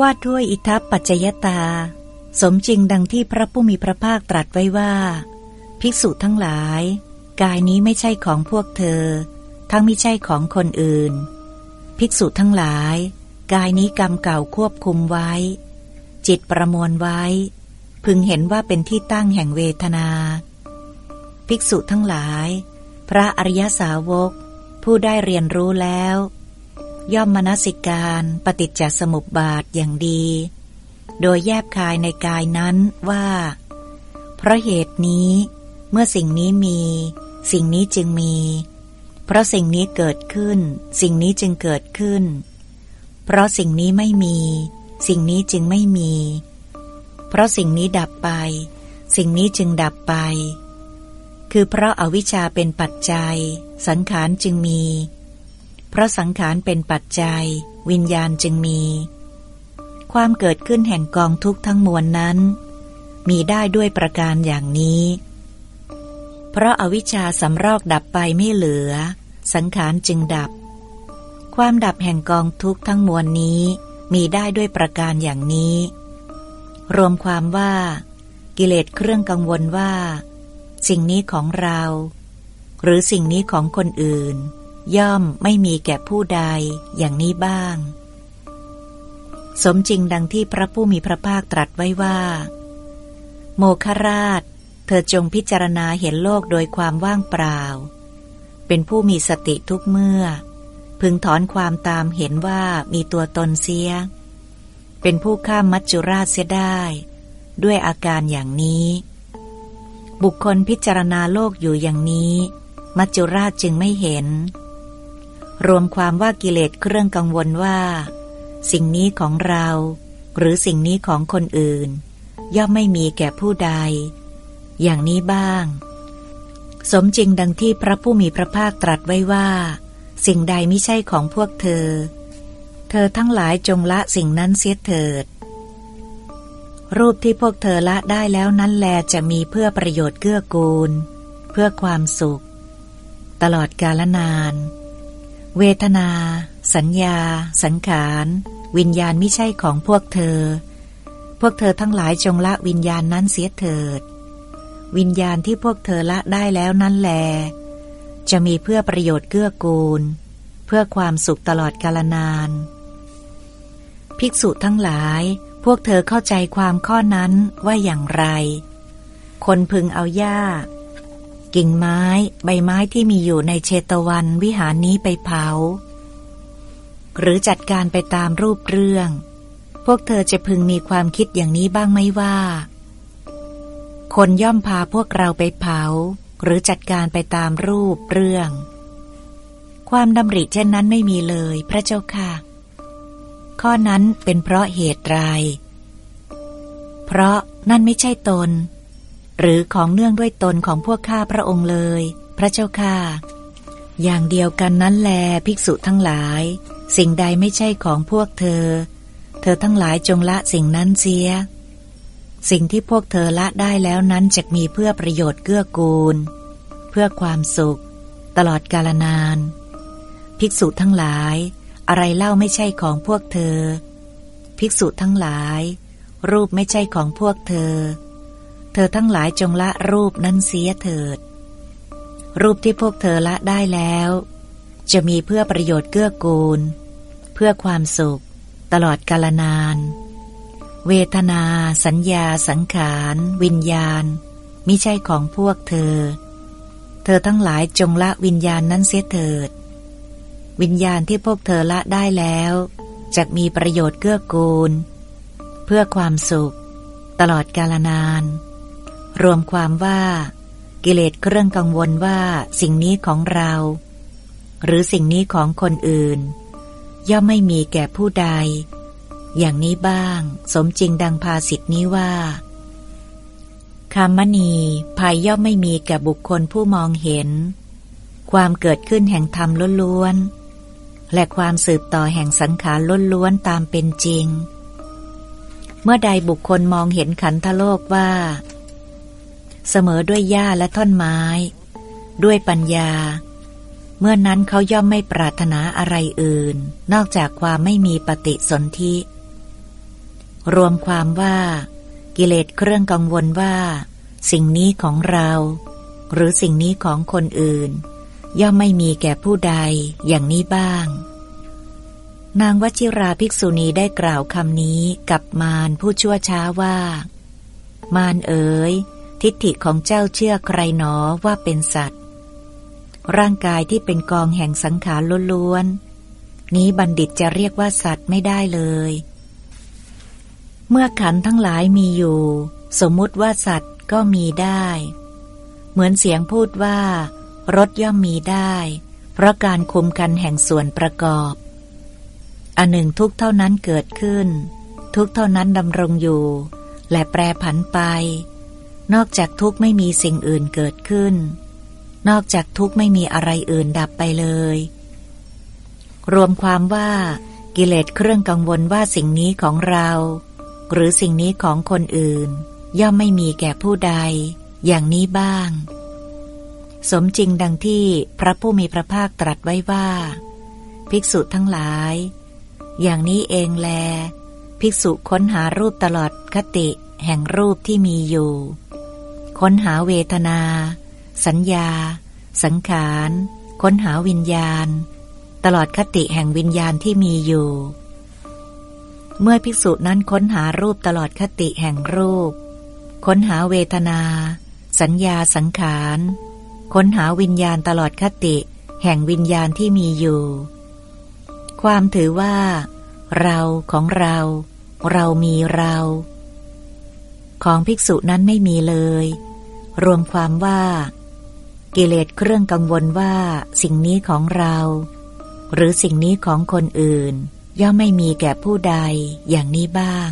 ว่าด้วยอิทัปปัจจยตา สมจริงดังที่พระผู้มีพระภาคตรัสไว้ว่า ภิกษุทั้งหลาย กายนี้ไม่ใช่ของพวกเธอ ทั้งไม่ใช่ของคนอื่น ภิกษุทั้งหลาย กายนี้กรรมเก่าควบคุมไว้ จิตประมวลไว้ พึงเห็นว่าเป็นที่ตั้งแห่งเวทนา ภิกษุทั้งหลาย พระอริยสาวก ผู้ได้เรียนรู้แล้ว ย่อมมนสิการปฏิจจสมุปบาทอย่างดี โดยแยบคายในกายนั้นว่า เพราะเหตุนี้เมื่อสิ่งนี้มี สิ่งนี้จึงมี เพราะสิ่งนี้เกิดขึ้น สิ่งนี้จึงเกิดขึ้น เพราะสิ่งนี้ไม่มี สิ่งนี้จึงไม่มี เพราะสิ่งนี้ดับไป สิ่งนี้จึงดับไป คือเพราะอาวิชชาเป็นปัจจัย สังขารจึงมี เพราะสังขารเป็นปัจจัย วิญญาณจึงมี ความเกิดขึ้นแห่งกองทุกข์ทั้งมวลนั้น มีได้ด้วยประการอย่างนี้ เพราะอาวิชชาสำรอกดับไปไม่เหลือ สังขารจึงดับ ความดับแห่งกองทุกข์ทั้งมวลนี้มีได้ด้วยประการอย่างนี้ รวมความว่า กิเลสเครื่องกังวลว่า สิ่งนี้ของเรา หรือสิ่งนี้ของคนอื่น ย่อมไม่มีแก่ผู้ใดอย่างนี้บ้าง สมจริงดังที่พระผู้มีพระภาคตรัสไว้ว่า โมคราช เธอจงพิจารณาเห็นโลกโดยความว่างเปล่า เป็นผู้มีสติทุกเมื่อ พึงถอนความตามเห็นว่ามีตัวตนเสีย เป็นผู้ข้ามมัจจุราชเสียได้ ด้วยอาการอย่างนี้ บุคคลพิจารณาโลกอยู่อย่างนี้ มัจจุราชจึงไม่เห็น รวมความว่ากิเลสเครื่องกังวลว่า สิ่งนี้ของเรา หรือสิ่งนี้ของคนอื่น ย่อมไม่มีแก่ผู้ใด อย่างนี้บ้าง สมจริงดังที่พระผู้มีพระภาคตรัสไว้ว่า สิ่งใดไม่ใช่ของพวกเธอ เธอทั้งหลายจงละสิ่งนั้นเสียเถิด รูปที่พวกเธอละได้แล้วนั้นแลจะมีเพื่อประโยชน์เกื้อกูล เพื่อความสุข ตลอดกาลนาน เวทนา สัญญา สังขาร วิญญาณไม่ใช่ของพวกเธอ พวกเธอทั้งหลายจงละวิญญาณนั้นเสียเถิด วิญญาณที่พวกเธอละได้แล้วนั้นแล จะมีเพื่อประโยชน์เกื้อกูล เพื่อความสุขตลอดกาลนาน ภิกษุทั้งหลาย พวกเธอเข้าใจความข้อนั้นว่าอย่างไร คนพึงเอาหญ้า กิ่งไม้ ใบไม้ที่มีอยู่ในเชตวันวิหารนี้ไปเผา หรือจัดการไปตามรูปเรื่อง พวกเธอจะพึงมีความคิดอย่างนี้บ้างไหมว่า คนย่อมพาพวกเราไปเผา หรือจัดการไปตามรูปเรื่อง ความดำริเช่นนั้นไม่มีเลยพระเจ้าค่ะ ข้อนั้นเป็นเพราะเหตุไรเพราะนั่นไม่ใช่ตน หรือของเนื่องด้วยตนของพวกข้าพระองค์เลย พระเจ้าค่ะ อย่างเดียวกันนั้นแลภิกษุทั้งหลาย สิ่งใดไม่ใช่ของพวกเธอ เธอทั้งหลายจงละสิ่งนั้นเสีย สิ่งที่พวกเธอละได้แล้วนั้นจะมีเพื่อประโยชน์เกื้อกูล เพื่อความสุข ตลอดกาลนาน ภิกษุทั้งหลาย อะไรเล่าไม่ใช่ของพวกเธอ ภิกษุทั้งหลาย รูปไม่ใช่ของพวกเธอ ธอทั้งหลายจงละรูปนั้นเสียเถิด รูปที่พวกเธอละได้แล้ว จะมีเพื่อประโยชน์เกื้อกูล เพื่อความสุข ตลอดกาลนาน เวทนา สัญญา สังขาร วิญญาณมิใช่ของพวกเธอ เธอทั้งหลายจงละวิญญาณนั้นเสียเถิด วิญญาณที่พวกเธอละได้แล้วจะมีประโยชน์เกื้อกูล เพื่อความสุข ตลอดกาลนาน รวมความว่า กิเลสเครื่องกังวลว่าสิ่งนี้ของเรา หรือสิ่งนี้ของคนอื่น ย่อมไม่มีแก่ผู้ใด อย่างนี้บ้าง สมจริงดังภาสิทธินี้ว่าคามณีภัยย่อมไม่มีแก่บุคคลผู้มองเห็น ความเกิดขึ้นแห่งธรรมล้วนๆและความสืบต่อแห่งสังขารล้วนๆตามเป็นจริง เมื่อใดบุคคลมองเห็นขันธโลกว่า เสมอด้วยหญ้าและท่อนไม้ ด้วยปัญญา เมื่อนั้นเขาย่อมไม่ปรารถนาอะไรอื่น นอกจากความไม่มีปฏิสนธิ รวมความว่า กิเลสเครื่องกังวลว่า สิ่งนี้ของเรา หรือสิ่งนี้ของคนอื่น ย่อมไม่มีแก่ผู้ใดอย่างนี้บ้าง นางวชิราภิกษุณีได้กล่าวคำนี้กับมารผู้ชั่วช้าว่า มารเอ๋ย ทิฏฐิของเจ้าเชื่อใครหนอว่าเป็นสัตว์ ร่างกายที่เป็นกองแห่งสังขารล้วนๆนี้บัณฑิตจะเรียกว่าสัตว์ไม่ได้เลย เมื่อขันทั้งหลายมีอยู่ สมมุติว่าสัตว์ก็มีได้ เหมือนเสียงพูดว่ารถย่อมมีได้ เพราะการคุมกันแห่งส่วนประกอบ อันหนึ่งทุกเท่านั้นเกิดขึ้น ทุกเท่านั้นดำรงอยู่ และแปรผันไป นอกจากทุกข์ไม่มีสิ่งอื่นเกิดขึ้น นอกจากทุกข์ไม่มีอะไรอื่นดับไปเลย รวมความว่ากิเลสเครื่องกังวลว่าสิ่งนี้ของเรา หรือสิ่งนี้ของคนอื่น ย่อมไม่มีแก่ผู้ใด อย่างนี้บ้าง สมจริงดังที่พระผู้มีพระภาคตรัสไว้ว่า ภิกษุทั้งหลาย อย่างนี้เองแล ภิกษุค้นหารูปตลอดคติแห่งรูปที่มีอยู่ ค้นหาเวทนา สัญญา สังขาร ค้นหาวิญญาณ ตลอดคติแห่งวิญญาณที่มีอยู่ เมื่อภิกษุนั้นค้นหารูปตลอดคติแห่งรูป ค้นหาเวทนา สัญญาสังขาร ค้นหาวิญญาณตลอดคติแห่งวิญญาณที่มีอยู่ ความถือว่า เราของเรา เรามีเรา ของภิกษุนั้นไม่มีเลย รวมความว่า กิเลสเครื่องกังวลว่าสิ่งนี้ของเรา หรือสิ่งนี้ของคนอื่น ย่อมไม่มีแก่ผู้ใดอย่างนี้บ้าง